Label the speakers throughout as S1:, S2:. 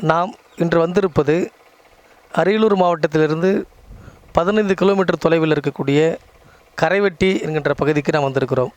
S1: நாம் இன்று வந்திருப்பது அரியலூர் மாவட்டத்திலிருந்து பதினைந்து கிலோமீட்டர் தொலைவில் இருக்கக்கூடிய கரைவெட்டி என்கின்ற பகுதிக்கு நாம் வந்திருக்கிறோம்.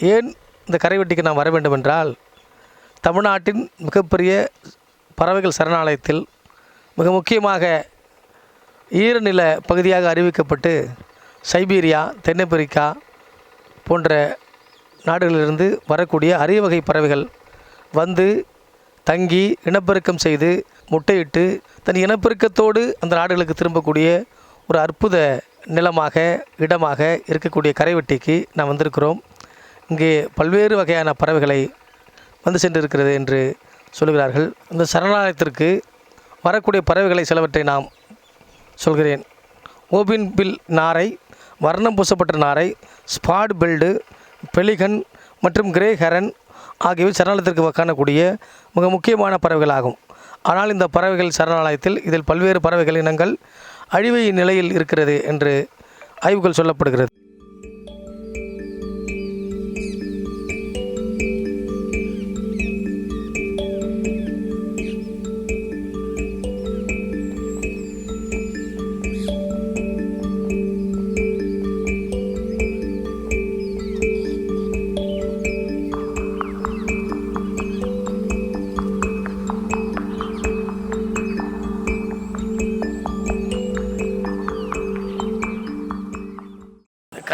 S1: ஏன் இந்த கரைவெட்டிக்கு நாம் வர வேண்டும் என்றால் தமிழ்நாட்டின் மிகப்பெரிய பறவைகள் சரணாலயத்தில் மிக முக்கியமாக ஈரநில பகுதியாக அறிவிக்கப்பட்டு சைபீரியா தென்னப்பிரிக்கா போன்ற நாடுகளிலிருந்து வரக்கூடிய அரிய வகை பறவைகள் வந்து தங்கி இனப்பெருக்கம் செய்து முட்டையிட்டு தன் இனப்பெருக்கத்தோடு அந்த நாடுகளுக்கு திரும்பக்கூடிய ஒரு அற்புத நிலமாக இடமாக இருக்கக்கூடிய கரைவெட்டிக்கு நாம் வந்திருக்கிறோம். இங்கே பல்வேறு வகையான பறவைகளை வந்து சென்றிருக்கிறது என்று சொல்கிறார்கள். இந்த சரணாலயத்திற்கு வரக்கூடிய பறவைகளை சிலவற்றை நாம் சொல்கிறேன். ஓபின் பில் நாரை வர்ணம் பூசப்பட்ட நாரை ஸ்பாட் பெல்டு பெலிகன் மற்றும் கிரே ஹெரன் ஆகியவை சரணாலயத்திற்கு காணக்கூடிய மிக முக்கியமான பறவைகள் ஆகும் ஆனால் இந்த பறவைகள் சரணாலயத்தில் இதில் பல்வேறு பறவைகள் இனங்கள் அழிவை நிலையில் இருக்கிறது என்று ஆய்வுகள் சொல்லப்படுகிறது.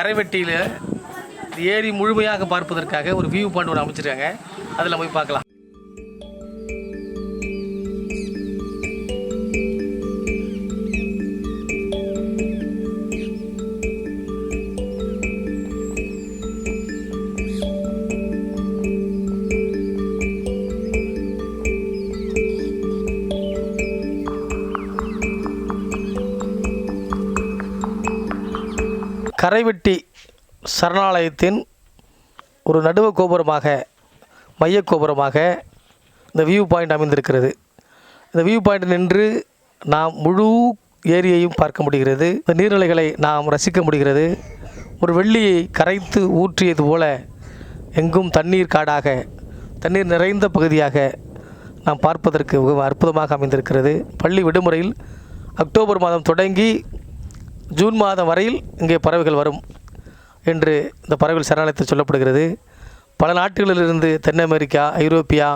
S1: கரைவெட்டியில் ஏரி முழுமையாக பார்ப்பதற்காக ஒரு வியூ பாயிண்ட் ஒன்று அமைச்சிருக்காங்க. அதில் போய் பார்க்கலாம். கரைவெட்டி சரணாலயத்தின் ஒரு நடுவ கோபுரமாக மைய கோபுரமாக இந்த வியூ பாயிண்ட் அமைந்திருக்கிறது. இந்த வியூ பாயிண்ட் நின்று நாம் முழு ஏரியையும் பார்க்க முடிகிறது. இந்த நீர்நிலைகளை நாம் ரசிக்க முடிகிறது. ஒரு வெள்ளியை கரைத்து ஊற்றியது போல எங்கும் தண்ணீர் காடாக தண்ணீர் நிறைந்த பகுதியாக நாம் பார்ப்பதற்கு மிகவும் அற்புதமாக அமைந்திருக்கிறது. பள்ளி விடுமுறையில் அக்டோபர் மாதம் தொடங்கி ஜூன் மாதம் வரையில் இங்கே பறவைகள் வரும் என்று இந்த பறவைகள் சரணாலயத்தில் சொல்லப்படுகிறது. பல நாடுகளிலிருந்து தென் அமெரிக்கா ஐரோப்பியா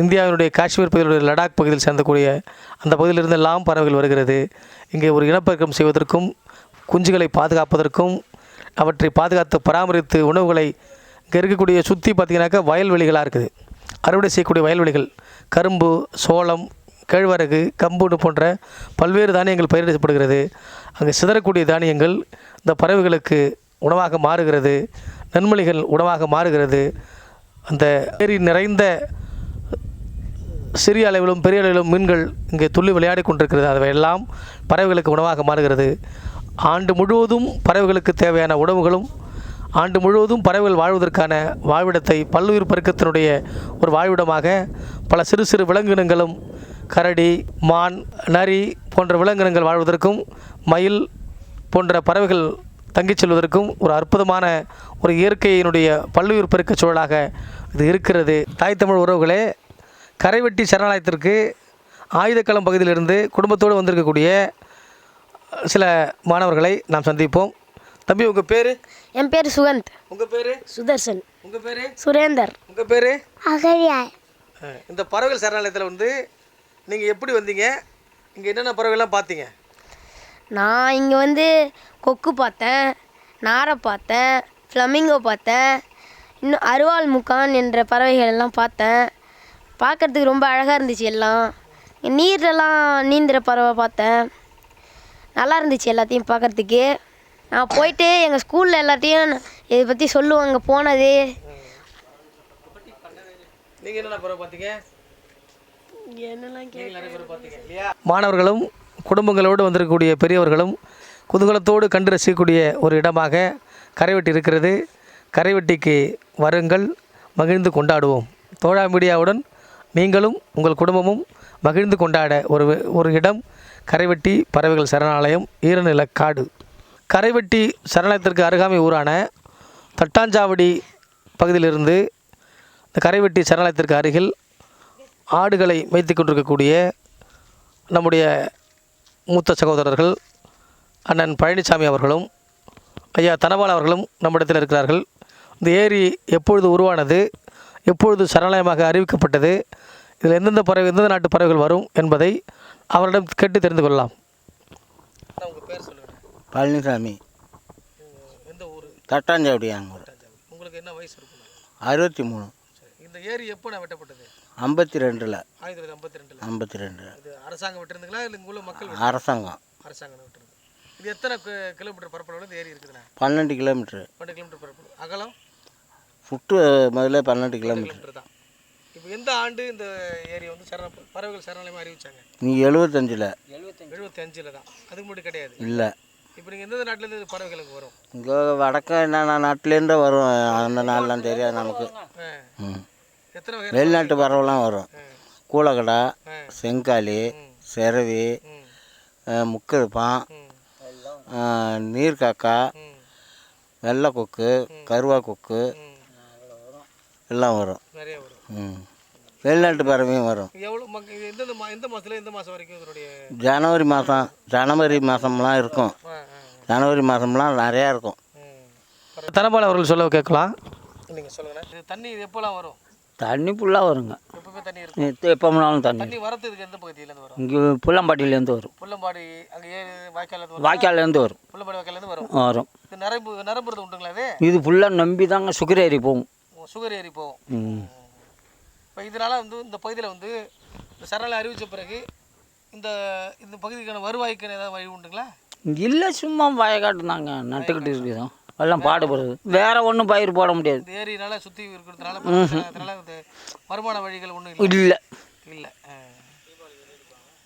S1: இந்தியாவினுடைய காஷ்மீர் பகுதியிலுடைய லடாக் பகுதியில் சேர்ந்தக்கூடிய அந்த பகுதியிலிருந்து எல்லாம் பறவைகள் வருகிறது. இங்கே ஒரு இனப்பெருக்கம் செய்வதற்கும் குஞ்சுகளை பாதுகாப்பதற்கும் அவற்றை பாதுகாத்து பராமரித்து உணவுகளை இங்கே இருக்கக்கூடிய சுற்றி பார்த்திங்கனாக்கா வயல்வெளிகளாக இருக்குது. அறுவடை செய்யக்கூடிய வயல்வெளிகள் கரும்பு சோளம் கேழ்வரகு கம்புன்னு போன்ற பல்வேறு தானியங்கள் பயிரிடப்படுகிறது. அங்கே சிதறக்கூடிய தானியங்கள் இந்த பறவைகளுக்கு உணவாக மாறுகிறது. நன்மொழிகள் உணவாக மாறுகிறது. அந்த ஏரி நிறைந்த சிறிய அளவிலும் பெரிய அளவிலும் மீன்கள் இங்கே துள்ளி விளையாடி கொண்டிருக்கிறது. அவையெல்லாம் பறவைகளுக்கு உணவாக மாறுகிறது. ஆண்டு முழுவதும் பறவைகளுக்கு தேவையான உணவுகளும் ஆண்டு முழுவதும் பறவைகள் வாழ்வதற்கான வாழ்விடத்தை பல்லுயிர் பெருக்கத்தினுடைய ஒரு வாழ்விடமாக பல சிறு சிறு விலங்கினங்களும் கரடி மான் நரி போன்ற விலங்கினங்கள் வாழ்வதற்கும் மயில் போன்ற பறவைகள் தங்கிச் செல்வதற்கும் ஒரு அற்புதமான ஒரு இயற்கையினுடைய பல்லுயிர் பெருக்க சூழலாக இது இருக்கிறது. தாய் தமிழ் உறவுகளே கரைவெட்டி சரணாலயத்திற்கு ஆயுதக்களம் பகுதியிலிருந்து குடும்பத்தோடு வந்திருக்கக்கூடிய சில மாணவர்களை நாம் சந்திப்போம். தம்பி உங்கள் பேர்?
S2: என் பேர் சுகந்த்.
S1: உங்கள் பேர்?
S2: சுதர்சன்.
S1: உங்கள் பேர்?
S2: சுரேந்தர்.
S1: உங்கள் பேர்?
S2: அகரியா
S1: இந்த பறவைகள் சரணாலயத்தில் வந்து நீங்கள் எப்படி வந்தீங்க? இங்கே என்னென்ன பறவைகள்லாம் பார்த்தீங்க?
S2: நான் இங்கே வந்து கொக்கு பார்த்தேன் நாரை பார்த்தேன் ஃப்ளமிங்கோ பார்த்தேன் இன்னும் அருவாள் முக்கான் என்ற பறவைகள் எல்லாம் பார்த்தேன். பார்க்கறதுக்கு ரொம்ப அழகாக இருந்துச்சு எல்லாம். நீர்லலாம் நீந்துற பறவை பார்த்தேன். நல்லா இருந்துச்சு எல்லாத்தையும் பார்க்கறதுக்கு. நான் போயிட்டு எங்கள் ஸ்கூலில் எல்லாத்தையும் இதை பற்றி சொல்லுவாங்க போனது.
S1: நீங்கள் என்னென்ன பறவை பார்த்தீங்க
S2: என்னெல்லாம் கே
S1: நிறைய பேர் பார்த்தீங்க இல்லையா மாணவர்களும் குடும்பங்களோடு வந்திருக்கக்கூடிய பெரியவர்களும் குதூகலத்தோடு கண்டு ரசிக்கக்கூடிய ஒரு இடமாக கரைவெட்டி இருக்கிறது கரைவெட்டிக்கு வருங்கள் மகிழ்ந்து கொண்டாடுவோம். தோழா மீடியாவுடன் நீங்களும் உங்கள் குடும்பமும் மகிழ்ந்து கொண்டாட ஒரு ஒரு இடம் கரைவெட்டி பறவைகள் சரணாலயம் ஈரநில காடு கரைவெட்டி சரணாலயத்திற்கு அருகாமை ஊரான தட்டாஞ்சாவடி பகுதியிலிருந்து இந்த கரைவெட்டி சரணாலயத்திற்கு அருகில் ஆடுகளை மேய்த்து கொண்டிருக்கக்கூடிய நம்முடைய மூத்த சகோதரர்கள் அண்ணன் பழனிசாமி அவர்களும் ஐயா தனபால் அவர்களும் நம்மிடத்தில் இருக்கிறார்கள். இந்த ஏரி எப்பொழுது உருவானது எப்பொழுது சரணாலயமாக அறிவிக்கப்பட்டது இதில் எந்தெந்த பறவை எந்தெந்த நாட்டு பறவைகள் வரும் என்பதை அவரிடம் கேட்டு தெரிந்து கொள்ளலாம். உங்கள் பேர் சொல்லுங்கள்
S3: பழனிசாமி
S1: எந்த ஊர்?
S3: தட்டாஞ்சாவடி. அங்கே
S1: உங்களுக்கு என்ன வயசு இருக்கும்?
S3: அறுபத்தி மூணு.
S1: இந்த ஏரி எப்போ நான் வெட்டப்பட்டது?
S3: ஐம்பத்தி ரெண்டில்.
S1: ஆயிரத்தி தொள்ளாயிரத்தி ஐம்பத்தி ரெண்டில்.
S3: ஐம்பத்தி ரெண்டு
S1: இது அரசாங்கம் விட்டுருந்துங்களா? இல்லை இங்கே உள்ள மக்கள்
S3: அரசாங்கம்.
S1: அரசாங்கம் விட்டுருந்து இது எத்தனை கி- கிலோமீட்டர் பரப்பளவில் இந்த ஏரி இருக்குதுண்ணா?
S3: பன்னெண்டு கிலோமீட்ரு
S1: பன்னெண்டு கிலோமீட்டர் பரப்பளவு. அகலம்?
S3: சுற்று முதல்ல பன்னெண்டு கிலோமீட்ரு
S1: கிலோமீட்டர் தான். இப்போ எந்த ஆண்டு இந்த ஏரி வந்து சரண பறவைகள் சரணாலயமாக அறிவிச்சாங்க?
S3: நீ எழுபத்தஞ்சில்
S1: எழுபத்தி அஞ்சில் தான். அதுக்கு முன்னாடி கிடையாது.
S3: இல்லை.
S1: இப்போ நீங்கள் எந்தெந்த நாட்டிலேருந்து பறவைகளுக்கு வரும்?
S3: இங்கே வடக்க என்னென்ன நாட்டிலேருந்து வரும்? அந்த நாள்லாம் தெரியாது நமக்கு.
S1: ஆ.
S3: ம். வெளிநாட்டு பறவைலாம் வரும். கூலக்கடா. செங்காலி செரவி
S1: ம்.
S3: அஹ், முக்கெடுப்பான்
S1: ம்.
S3: அஹ், நீர்க்காக்கா வெள்ளை கொக்கு கருவா கொக்கு எல்லாம் வரும். ம். வெளிநாட்டு பறவையும் வரும். ஜனவரி மாதம் ஜனவரி மாதம்லாம் இருக்கும். ஜனவரி மாதம்லாம் நிறையா இருக்கும்.
S1: தனபால் அவர்கள் சொல்ல கேட்கலாம். நீங்கள் சொல்லுங்கண்ணா இது தண்ணி எப்போலாம் வரும்?
S4: தண்ணி ஃபுல்லாக வருங்க.
S1: தண்ணி
S4: எப்போ வேணாலும் தண்ணி.
S1: தண்ணி வரத்துக்கு எந்த பகுதியிலேருந்து வரும்?
S4: இங்கே புள்ளம்பாட்டியிலேருந்து வரும்.
S1: புள்ளம்பாடி
S4: வாய்க்கால்லேருந்து வரும்.
S1: வரும்?
S4: வரும்.
S1: இது நரம்பு நரம்புறது உண்டுங்களா அது
S4: இது ஃபுல்லாக நம்பி தாங்க சுகர் ஏறி போகும்.
S1: சுகர் ஏறி போகும். இப்போ இதனால் வந்து இந்த பகுதியில் வந்து இந்த சரணாலயம் அறிவித்த பிறகு இந்த இந்த பகுதிக்கான வருவாய்க்கு ஏதாவது வழி உண்டுங்களா?
S4: இல்லை சும்மா வயக்காட்டு தாங்க நட்டுக்கிட்டு இருக்குதோம் எல்லாம் பாடுபடுறது வேற ஒன்றும் பயிர் போட முடியாது.
S1: ஏரியினால சுற்றி இருக்கிறதுனால வருமான வழிகள் ஒன்றும் இல்லை.
S4: இல்லை.
S1: இல்லை.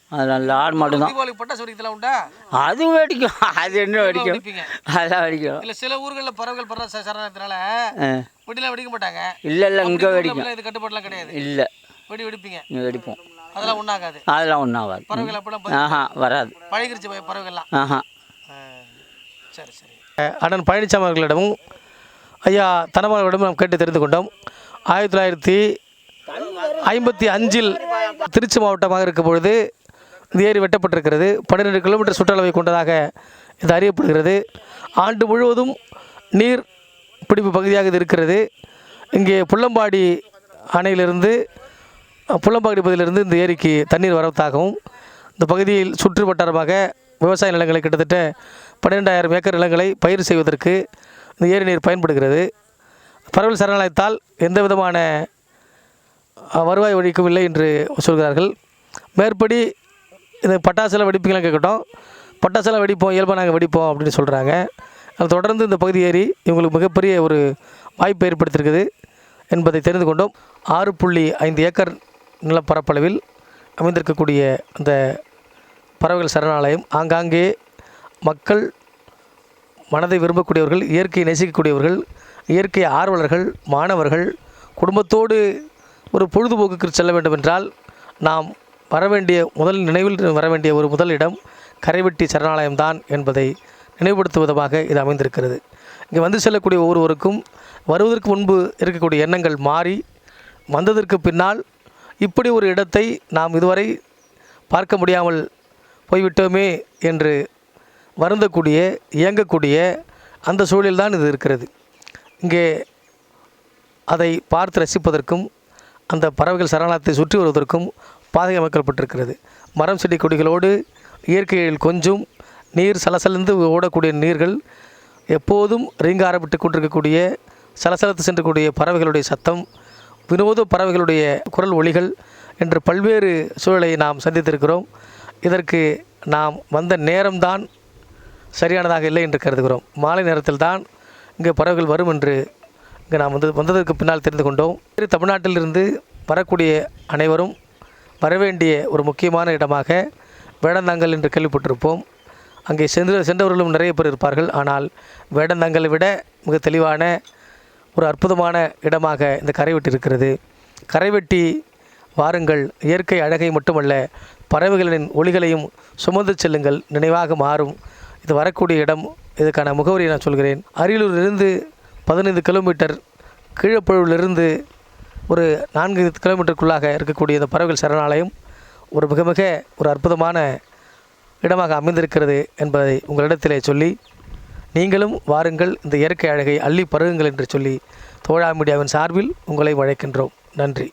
S4: அதில் ஆடு மாடு தான்
S1: தீபாவளி பட்டாசு வெடிக்கலாம் உண்டா?
S4: அது வெடிக்கும். அது என்ன வெடிக்கும்? அதெல்லாம் வெடிக்கும்.
S1: இல்லை சில ஊர்களில் பறவைகள் படுற சரணத்தினால. வெடிலாம் வெடிக்க மாட்டாங்க.
S4: இல்லை இல்லை இங்கே வெடிக்கும்.
S1: இது கட்டுப்பாடுலாம் கிடையாது.
S4: இல்லை.
S1: வெடி வெடிப்பீங்க.
S4: வெடிப்போம்.
S1: அதெல்லாம் ஒன்றாகாது
S4: அதெல்லாம் ஒன்றும் ஆகாது
S1: பறவைகள் அப்பெல்லாம்
S4: ஆஹா வராது.
S1: பழகிருச்சு பய- பறவைகள்லாம்.
S4: ஆஹா.
S1: சரி சரி. அண்ணன் பழனிசாமி அவர்களிடமும் ஐயா தனபாலிடமும் நாம் கேட்டு தெரிந்து கொண்டோம். ஆயிரத்தி தொள்ளாயிரத்தி ஐம்பத்தி அஞ்சில் திருச்சி மாவட்டமாக இருக்கும் பொழுது இந்த ஏரி வெட்டப்பட்டிருக்கிறது. பன்னிரெண்டு கிலோமீட்டர் சுற்றளவை கொண்டதாக இது அறியப்படுகிறது. ஆண்டு முழுவதும் நீர் பிடிப்பு பகுதியாக இது இருக்கிறது. இங்கே புள்ளம்பாடி அணையிலிருந்து புள்ளம்பாடி பகுதியிலிருந்து இந்த ஏரிக்கு தண்ணீர் வரத்தாகவும் இந்த பகுதியில் சுற்று வட்டாரமாக விவசாய நிலங்களை கிட்டத்தட்ட பன்னிரெண்டாயிரம் ஏக்கர் நிலங்களை பயிர் செய்வதற்கு இந்த ஏரி நீர் பயன்படுகிறது. பறவைகள் சரணாலயத்தால் எந்த விதமான வருவாய் வழிக்கும் இல்லை என்று சொல்கிறார்கள். மேற்படி இந்த பட்டாசுலாம் வெடிப்பீங்களாம் கேட்கட்டும். பட்டாசுலாம் வெடிப்போம் இயல்பாக நாங்கள் வெடிப்போம் அப்படின்னு சொல்கிறாங்க அது தொடர்ந்து இந்த பகுதி ஏறி இவங்களுக்கு மிகப்பெரிய ஒரு வாய்ப்பு ஏற்படுத்தியிருக்குது என்பதை தெரிந்து கொண்டோம். ஆறு புள்ளி ஐந்து ஏக்கர் நிலப்பரப்பளவில் அமைந்திருக்கக்கூடிய அந்த பறவைகள் சரணாலயம் ஆங்காங்கே மக்கள் மனதை விரும்பக்கூடியவர்கள் இயற்கையை நேசிக்கக்கூடியவர்கள் இயற்கை ஆர்வலர்கள் மாணவர்கள் குடும்பத்தோடு ஒரு பொழுதுபோக்குக்கு செல்ல வேண்டும் என்றால் நாம் வரவேண்டிய முதல் நினைவில் வர வேண்டிய ஒரு முதல் இடம் கரைவெட்டி சரணாலயம்தான் என்பதை நினைவுபடுத்தும் விதமாக இது அமைந்திருக்கிறது. இங்கே வந்து செல்லக்கூடிய ஒவ்வொருவருக்கும் வருவதற்கு முன்பு இருக்கக்கூடிய எண்ணங்கள் மாறி வந்ததற்கு பின்னால் இப்படி ஒரு இடத்தை நாம் இதுவரை பார்க்க முடியாமல் போய்விட்டோமே என்று வருந்தக்கூடிய இயங்கக்கூடிய அந்த சூழல்தான் இது இருக்கிறது. இங்கே அதை பார்த்து ரசிப்பதற்கும் அந்த பறவைகள் சரணாலயத்தை சுற்றி வருவதற்கும் பாதை அமைக்கப்பட்டிருக்கிறது. மரம் செடி கொடிகளோடு இயற்கையில் கொஞ்சம் நீர் சலசலந்து ஓடக்கூடிய நீர்கள் எப்போதும் ரீங்காரப்பட்டு கொண்டிருக்கக்கூடிய சலசலத்து சென்றக்கூடிய பறவைகளுடைய சத்தம் வினோத பறவைகளுடைய குரல் ஒளிகள் என்று பல்வேறு சூழலை நாம் சந்தித்திருக்கிறோம். இதற்கு நாம் வந்த நேரம்தான் சரியானதாக இல்லை என்று கருதுகிறோம். மாலை நேரத்தில் தான் இங்கே பறவைகள் வரும் என்று இங்கே நாம் வந்து வந்ததற்கு பின்னால் தெரிந்து கொண்டோம். தமிழ்நாட்டிலிருந்து வரக்கூடிய அனைவரும் வரவேண்டிய ஒரு முக்கியமான இடமாக வேடந்தாங்கல் என்று கேள்விப்பட்டிருப்போம். அங்கே சென்று சென்றவர்களும் நிறைய பேர் இருப்பார்கள். ஆனால் வேடந்தாங்கலை விட மிக தெளிவான ஒரு அற்புதமான இடமாக இந்த கரைவெட்டி இருக்கிறது. கரைவெட்டி வாருங்கள். இயற்கை அழகை மட்டுமல்ல பறவைகளின் ஒளிகளையும் சுமந்து செல்லுங்கள். நினைவாக மாறும். இது வரக்கூடிய இடம் இதுக்கான முகவரியை நான் சொல்கிறேன். அரியலூரிலிருந்து பதினைந்து கிலோமீட்டர் கீழப்பழுவிலிருந்து ஒரு நான்கு கிலோமீட்டருக்குள்ளாக இருக்கக்கூடிய இந்த பறவைகள் சரணாலயம் ஒரு மிக மிக ஒரு அற்புதமான இடமாக அமைந்திருக்கிறது என்பதை உங்களிடத்திலே சொல்லி நீங்களும் வாருங்கள் இந்த இயற்கை அழகை அள்ளி பருகுங்கள் என்று சொல்லி தோழா மீடியாவின் சார்பில் உங்களை வழைக்கின்றோம். நன்றி.